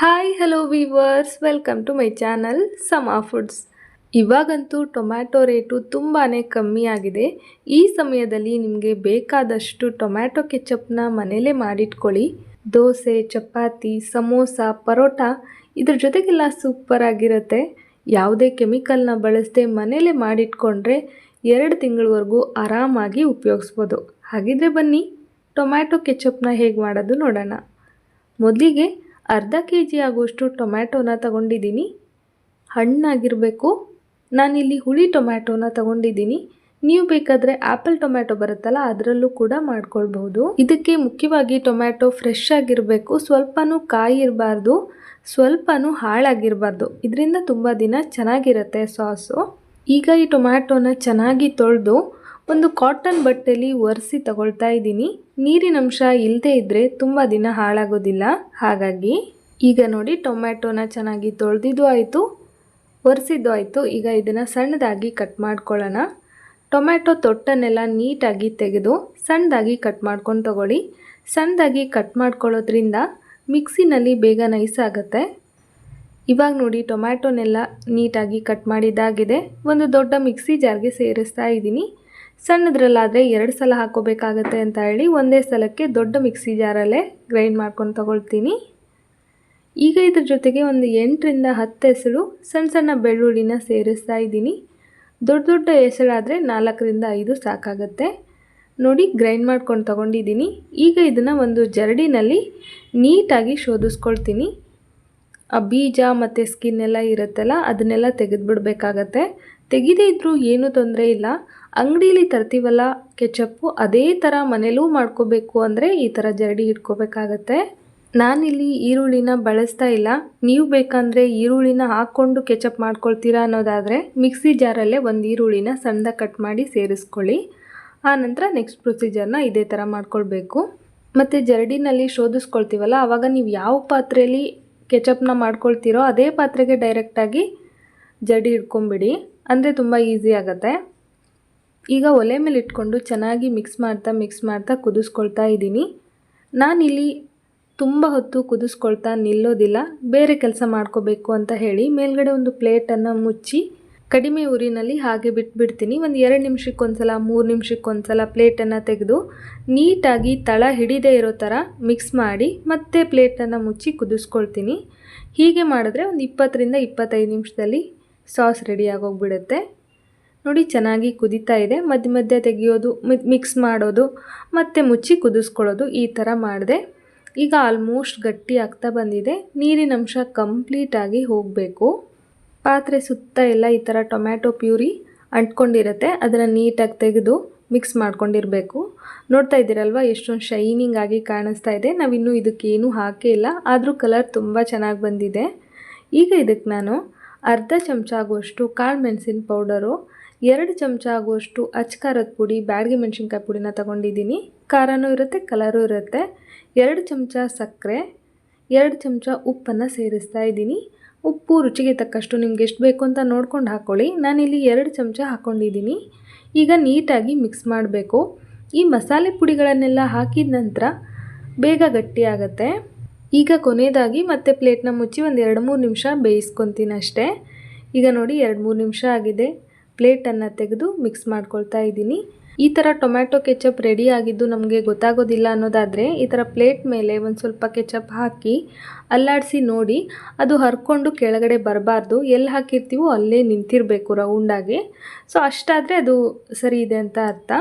Hi hello viewers welcome to my channel Sama foods ಇವಾಗಂತೂ tomato rate ತುಂಬಾ ಕಮ್ಮಿ ಆಗಿದೆ. ಈ ಸಮಯದಲ್ಲಿ ನಿಮಗೆ ಬೇಕಾದಷ್ಟು ಟೊಮ್ಯಾಟೊ ಕೆಚಪ್ನ ಮನೇಲೇ ಮಾಡಿಟ್ಕೊಳ್ಳಿ. ದೋಸೆ, ಚಪಾತಿ, ಸಮೋಸ, ಪರೋಟ ಇದ್ರ ಜೊತೆಗೆಲ್ಲ ಸೂಪರ್ ಆಗಿರುತ್ತೆ. ಯಾವುದೇ ಕೆಮಿಕಲ್ನ ಬಳಸದೆ ಮನೇಲೇ ಮಾಡಿಟ್ಕೊಂಡ್ರೆ ಎರಡು ತಿಂಗಳವರೆಗೂ ಆರಾಮಾಗಿ ಉಪಯೋಗಿಸ್ಬೋದು. ಹಾಗಿದ್ರೆ ಬನ್ನಿ, ಟೊಮ್ಯಾಟೊ ಕೆಚಪ್ನ ಹೇಗೆ ಮಾಡೋದು ನೋಡೋಣ. ಮೊದಲಿಗೆ ಅರ್ಧ ಕೆ ಜಿ ಆಗುವಷ್ಟು ಟೊಮ್ಯಾಟೋನ ತಗೊಂಡಿದ್ದೀನಿ. ಹಣ್ಣಾಗಿರಬೇಕು. ನಾನಿಲ್ಲಿ ಹುಳಿ ಟೊಮ್ಯಾಟೋನ ತಗೊಂಡಿದ್ದೀನಿ. ನೀವು ಬೇಕಾದರೆ ಆ್ಯಪಲ್ ಟೊಮ್ಯಾಟೊ ಬರುತ್ತಲ್ಲ, ಅದರಲ್ಲೂ ಕೂಡ ಮಾಡ್ಕೊಳ್ಬಹುದು. ಇದಕ್ಕೆ ಮುಖ್ಯವಾಗಿ ಟೊಮ್ಯಾಟೊ ಫ್ರೆಶ್ ಆಗಿರಬೇಕು. ಸ್ವಲ್ಪನೂ ಕಾಯಿ ಇರಬಾರ್ದು ಸ್ವಲ್ಪನೂ ಹಾಳಾಗಿರಬಾರ್ದು. ಇದರಿಂದ ತುಂಬ ದಿನ ಚೆನ್ನಾಗಿರುತ್ತೆ ಸಾಸು. ಈಗ ಈ ಟೊಮ್ಯಾಟೋನ ಚೆನ್ನಾಗಿ ತೊಳೆದು ಒಂದು ಕಾಟನ್ ಬಟ್ಟೆಲಿ ಒರೆಸಿ ತಗೊಳ್ತಾ ಇದ್ದೀನಿ. ನೀರಿನಂಶ ಇಲ್ಲದೇ ಇದ್ದರೆ ತುಂಬ ದಿನ ಹಾಳಾಗೋದಿಲ್ಲ. ಹಾಗಾಗಿ ಈಗ ನೋಡಿ ಟೊಮ್ಯಾಟೋನ ಚೆನ್ನಾಗಿ ತೊಳೆದಿದ್ದು ಆಯಿತು, ಒರೆಸಿದ್ದು ಆಯಿತು. ಈಗ ಇದನ್ನು ಸಣ್ಣದಾಗಿ ಕಟ್ ಮಾಡ್ಕೊಳ್ಳೋಣ. ಟೊಮ್ಯಾಟೊ ತೊಟ್ಟನ್ನೆಲ್ಲ ನೀಟಾಗಿ ತೆಗೆದು ಸಣ್ಣದಾಗಿ ಕಟ್ ಮಾಡ್ಕೊಂಡು ತಗೊಳ್ಳಿ. ಸಣ್ಣದಾಗಿ ಕಟ್ ಮಾಡ್ಕೊಳ್ಳೋದ್ರಿಂದ ಮಿಕ್ಸಿನಲ್ಲಿ ಬೇಗ ನೈಸ್ ಆಗುತ್ತೆ ಇವಾಗ ನೋಡಿ ಟೊಮ್ಯಾಟೊನೆಲ್ಲ ನೀಟಾಗಿ ಕಟ್ ಮಾಡಿದ್ದಾಗಿದೆ. ಒಂದು ದೊಡ್ಡ ಮಿಕ್ಸಿ ಜಾರ್ಗೆ ಸೇರಿಸ್ತಾ ಇದ್ದೀನಿ. ಸಣ್ಣದ್ರಲ್ಲಾದರೆ ಎರಡು ಸಲ ಹಾಕೋಬೇಕಾಗತ್ತೆ ಅಂತ ಹೇಳಿ ಒಂದೇ ಸಲಕ್ಕೆ ದೊಡ್ಡ ಮಿಕ್ಸಿ ಜಾರಲ್ಲೇ ಗ್ರೈಂಡ್ ಮಾಡ್ಕೊಂಡು ತಗೊಳ್ತೀನಿ. ಈಗ ಇದ್ರ ಜೊತೆಗೆ ಒಂದು ಎಂಟರಿಂದ ಹತ್ತು ಹೆಸರು ಸಣ್ಣ ಸಣ್ಣ ಬೆಳ್ಳುಳ್ಳಿನ ಸೇರಿಸ್ತಾ ಇದ್ದೀನಿ. ದೊಡ್ಡ ದೊಡ್ಡ ಹೆಸರಾದರೆ ನಾಲ್ಕರಿಂದ ಐದು ಸಾಕಾಗತ್ತೆ. ನೋಡಿ, ಗ್ರೈಂಡ್ ಮಾಡ್ಕೊಂಡು ತಗೊಂಡಿದ್ದೀನಿ. ಈಗ ಇದನ್ನು ಒಂದು ಜರಡಿನಲ್ಲಿ ನೀಟಾಗಿ ಶೋಧಿಸ್ಕೊಳ್ತೀನಿ. ಆ ಬೀಜ ಮತ್ತು ಸ್ಕಿನ್ ಎಲ್ಲ ಇರುತ್ತಲ್ಲ, ಅದನ್ನೆಲ್ಲ ತೆಗೆದುಬಿಡ್ಬೇಕಾಗತ್ತೆ. ತೆಗೆದೇ ಇದ್ದರೂ ಏನೂ ತೊಂದರೆ ಇಲ್ಲ. ಅಂಗಡೀಲಿ ತರ್ತೀವಲ್ಲ, ಕೆಚಪ್ಪು ಅದೇ ಥರ ಮನೇಲೂ ಮಾಡ್ಕೋಬೇಕು ಅಂದರೆ ಈ ಥರ ಜರಡಿ ಇಟ್ಕೋಬೇಕಾಗತ್ತೆ ನಾನಿಲ್ಲಿ ಈರುಳ್ಳಿನ ಬಳಸ್ತಾ ಇಲ್ಲ. ನೀವು ಬೇಕಂದರೆ ಈರುಳ್ಳಿನ ಹಾಕ್ಕೊಂಡು ಕೆಚಪ್ ಮಾಡ್ಕೊಳ್ತೀರಾ ಅನ್ನೋದಾದರೆ ಮಿಕ್ಸಿ ಜಾರಲ್ಲೇ ಒಂದು ಈರುಳ್ಳಿನ ಸಣ್ಣದಾಗಿ ಕಟ್ ಮಾಡಿ ಸೇರಿಸ್ಕೊಳ್ಳಿ. ಆನಂತರ ನೆಕ್ಸ್ಟ್ ಪ್ರೊಸೀಜರ್ನ ಇದೇ ಥರ ಮಾಡ್ಕೊಳ್ಬೇಕು. ಮತ್ತು ಜರಡಿನಲ್ಲಿ ಶೋಧಿಸ್ಕೊಳ್ತೀವಲ್ಲ ಆವಾಗ ನೀವು ಯಾವ ಪಾತ್ರೆಯಲ್ಲಿ ಕೆಚಪ್ನ ಮಾಡ್ಕೊಳ್ತೀರೋ ಅದೇ ಪಾತ್ರೆಗೆ ಡೈರೆಕ್ಟಾಗಿ ಜಡಿ ಹಿಡ್ಕೊಂಬಿಡಿ. ಅಂದರೆ ತುಂಬ ಈಸಿ ಆಗುತ್ತೆ. ಈಗ ಒಲೆ ಮೇಲೆ ಇಟ್ಕೊಂಡು ಚೆನ್ನಾಗಿ ಮಿಕ್ಸ್ ಮಾಡ್ತಾ ಮಿಕ್ಸ್ ಮಾಡ್ತಾ ಕುದಿಸ್ಕೊಳ್ತಾ ಇದ್ದೀನಿ. ನಾನಿಲ್ಲಿ ತುಂಬ ಹೊತ್ತು ಕುದಿಸ್ಕೊಳ್ತಾ ನಿಲ್ಲೋದಿಲ್ಲ. ಬೇರೆ ಕೆಲಸ ಮಾಡ್ಕೋಬೇಕು ಅಂತ ಹೇಳಿ ಮೇಲ್ಗಡೆ ಒಂದು ಪ್ಲೇಟನ್ನು ಮುಚ್ಚಿ ಕಡಿಮೆ ಉರಿನಲ್ಲಿ ಹಾಗೆ ಬಿಟ್ಬಿಡ್ತೀನಿ. ಒಂದು ಎರಡು ನಿಮಿಷಕ್ಕೊಂದ್ಸಲ, ಮೂರು ನಿಮಿಷಕ್ಕೊಂದ್ಸಲ ಪ್ಲೇಟನ್ನು ತೆಗೆದು ನೀಟಾಗಿ ತಳ ಹಿಡಿದೇ ಇರೋ ಥರ ಮಿಕ್ಸ್ ಮಾಡಿ ಮತ್ತೆ ಪ್ಲೇಟನ್ನು ಮುಚ್ಚಿ ಕುದಿಸ್ಕೊಳ್ತೀನಿ. ಹೀಗೆ ಮಾಡಿದ್ರೆ ಒಂದು ಇಪ್ಪತ್ತರಿಂದ ಇಪ್ಪತ್ತೈದು ನಿಮಿಷದಲ್ಲಿ ಸಾಸ್ ರೆಡಿ ಆಗೋಗ್ಬಿಡುತ್ತೆ. ನೋಡಿ, ಚೆನ್ನಾಗಿ ಕುದಿತಾ ಇದೆ. ಮಧ್ಯ ಮಧ್ಯ ತೆಗೆಯೋದು ಮಿಕ್ಸ್ ಮಾಡೋದು, ಮತ್ತು ಮುಚ್ಚಿ ಕುದಿಸ್ಕೊಳ್ಳೋದು ಈ ಥರ ಮಾಡಿದೆ. ಈಗ ಆಲ್ಮೋಸ್ಟ್ ಗಟ್ಟಿ ಆಗ್ತಾ ಬಂದಿದೆ. ನೀರಿನ ಅಂಶ ಕಂಪ್ಲೀಟಾಗಿ ಹೋಗಬೇಕು. ಪಾತ್ರೆ ಸುತ್ತ ಎಲ್ಲ ಈ ಥರ ಟೊಮ್ಯಾಟೊ ಪ್ಯೂರಿ ಅಂಟ್ಕೊಂಡಿರುತ್ತೆ. ಅದನ್ನು ನೀಟಾಗಿ ತೆಗೆದು ಮಿಕ್ಸ್ ಮಾಡ್ಕೊಂಡಿರಬೇಕು. ನೋಡ್ತಾ ಇದ್ದೀರಲ್ವ, ಎಷ್ಟೊಂದು ಶೈನಿಂಗ್ ಆಗಿ ಕಾಣಿಸ್ತಾ ಇದೆ. ನಾವಿನ್ನೂ ಇದಕ್ಕೇನು ಹಾಕೇ ಇಲ್ಲ. ಆದರೂ ಕಲರ್ ತುಂಬ ಚೆನ್ನಾಗಿ ಬಂದಿದೆ. ಈಗ ಇದಕ್ಕೆ ನಾನು ಅರ್ಧ ಚಮಚ ಆಗುವಷ್ಟು ಕಾಳು ಮೆಣಸಿನ ಪೌಡರು, ಎರಡು ಚಮಚ ಆಗುವಷ್ಟು ಅಚ್ಕಾರದ ಪುಡಿ, ಬ್ಯಾಡಗಿ ಮೆಣಸಿನ್ಕಾಯಿ ಪುಡಿನ ತಗೊಂಡಿದ್ದೀನಿ. ಖಾರನೂ ಇರುತ್ತೆ, ಕಲರೂ ಇರುತ್ತೆ. ಎರಡು ಚಮಚ ಸಕ್ಕರೆ, ಎರಡು ಚಮಚ ಉಪ್ಪನ್ನು ಸೇರಿಸ್ತಾ ಇದ್ದೀನಿ. ಉಪ್ಪು ರುಚಿಗೆ ತಕ್ಕಷ್ಟು ನಿಮ್ಗೆ ಎಷ್ಟು ಬೇಕು ಅಂತ ನೋಡ್ಕೊಂಡು ಹಾಕ್ಕೊಳ್ಳಿ ನಾನಿಲ್ಲಿ ಎರಡು ಚಮಚ ಹಾಕ್ಕೊಂಡಿದ್ದೀನಿ ಈಗ ನೀಟಾಗಿ ಮಿಕ್ಸ್ ಮಾಡಬೇಕು. ಈ ಮಸಾಲೆ ಪುಡಿಗಳನ್ನೆಲ್ಲ ಹಾಕಿದ ನಂತರ ಬೇಗ ಗಟ್ಟಿಯಾಗತ್ತೆ. ಈಗ ಕೊನೆಯದಾಗಿ ಮತ್ತೆ ಪ್ಲೇಟ್ನ ಮುಚ್ಚಿ ಒಂದು ಎರಡು ಮೂರು ನಿಮಿಷ ಬೇಯಿಸ್ಕೊತೀನಿ ಅಷ್ಟೇ. ಈಗ ನೋಡಿ ಎರಡು ಮೂರು ನಿಮಿಷ ಆಗಿದೆ. ಪ್ಲೇಟನ್ನು ತೆಗೆದು ಮಿಕ್ಸ್ ಮಾಡ್ಕೊಳ್ತಾ ಇದ್ದೀನಿ. ಈ ಥರ ಟೊಮ್ಯಾಟೊ ಕೆಚಪ್ ರೆಡಿ ಆಗಿದ್ದು ನಮಗೆ ಗೊತ್ತಾಗೋದಿಲ್ಲ ಅನ್ನೋದಾದರೆ ಈ ಥರ ಪ್ಲೇಟ್ ಮೇಲೆ ಒಂದು ಸ್ವಲ್ಪ ಕೆಚಪ್ ಹಾಕಿ ಅಲ್ಲಾಡಿಸಿ ನೋಡಿ. ಅದು ಹರ್ಕೊಂಡು ಕೆಳಗಡೆ ಬರಬಾರ್ದು. ಎಲ್ಲಿ ಹಾಕಿರ್ತೀವೋ ಅಲ್ಲೇ ನಿಂತಿರಬೇಕು ರೌಂಡಾಗಿ. ಸೊ ಅಷ್ಟಾದರೆ ಅದು ಸರಿ ಇದೆ ಅಂತ ಅರ್ಥ.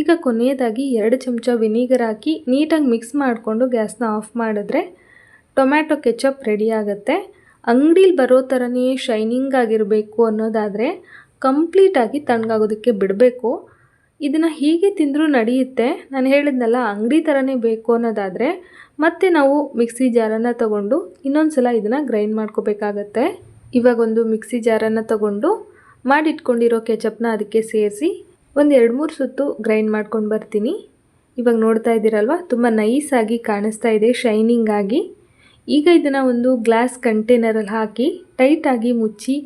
ಈಗ ಕೊನೆಯದಾಗಿ ಎರಡು ಚಮಚ ವಿನಿಗರ್ ಹಾಕಿ ನೀಟಾಗಿ ಮಿಕ್ಸ್ ಮಾಡಿಕೊಂಡು ಗ್ಯಾಸ್ನ ಆಫ್ ಮಾಡಿದ್ರೆ ಟೊಮ್ಯಾಟೊ ಕೆಚಪ್ ರೆಡಿ ಆಗುತ್ತೆ. ಅಂಗಡೀಲಿ ಬರೋ ಥರನೇ ಶೈನಿಂಗ್ ಆಗಿರಬೇಕು ಅನ್ನೋದಾದರೆ ಕಂಪ್ಲೀಟಾಗಿ ತಣ್ಣಗಾಗೋದಕ್ಕೆ ಬಿಡಬೇಕು. ಇದನ್ನು ಹೀಗೆ ತಿಂದರೂ ನಡೆಯುತ್ತೆ. ನಾನು ಹೇಳಿದ್ನಲ್ಲ, ಅಂಗಡಿ ಥರನೇ ಬೇಕು ಅನ್ನೋದಾದರೆ ಮತ್ತೆ ನಾವು ಮಿಕ್ಸಿ ಜಾರನ್ನು ತಗೊಂಡು ಇನ್ನೊಂದು ಸಲ ಇದನ್ನು ಗ್ರೈಂಡ್ ಮಾಡ್ಕೋಬೇಕಾಗತ್ತೆ. ಇವಾಗೊಂದು ಮಿಕ್ಸಿ ಜಾರನ್ನು ತಗೊಂಡು ಮಾಡಿಟ್ಕೊಂಡಿರೋ ಕೆಚಪ್ನ ಅದಕ್ಕೆ ಸೇರಿಸಿ ಒಂದು ಎರಡು ಮೂರು ಸುತ್ತು ಗ್ರೈಂಡ್ ಮಾಡ್ಕೊಂಡು ಬರ್ತೀನಿ. ಇವಾಗ ನೋಡ್ತಾ ಇದ್ದೀರಲ್ವ? ತುಂಬ ನೈಸಾಗಿ ಕಾಣಿಸ್ತಾ ಇದೆ ಶೈನಿಂಗ್ ಆಗಿ. ಈಗ ಇದನ್ನು ಒಂದು ಗ್ಲಾಸ್ ಕಂಟೈನರಲ್ಲಿ ಹಾಕಿ ಟೈಟಾಗಿ ಮುಚ್ಚಿ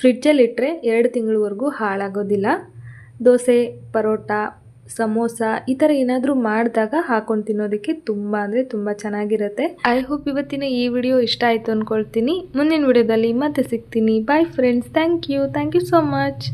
ಫ್ರಿಡ್ಜಲ್ಲಿಟ್ಟರೆ ಎರಡು ತಿಂಗಳವರೆಗೂ ಹಾಳಾಗೋದಿಲ್ಲ. ದೋಸೆ, ಪರೋಟ, ಸಮೋಸ ಈ ಥರ ಏನಾದರೂ ಮಾಡಿದಾಗ ಹಾಕೊಂಡು ತಿನ್ನೋದಕ್ಕೆ ತುಂಬ ಅಂದರೆ ತುಂಬ ಚೆನ್ನಾಗಿರುತ್ತೆ. ಐ ಹೋಪ್ ಇವತ್ತಿನ ಈ ವಿಡಿಯೋ ಇಷ್ಟ ಆಯಿತು ಅಂದ್ಕೊಳ್ತೀನಿ ಮುಂದಿನ ವಿಡಿಯೋದಲ್ಲಿ ಮತ್ತೆ ಸಿಗ್ತೀನಿ. Bye friends thank you thank you so much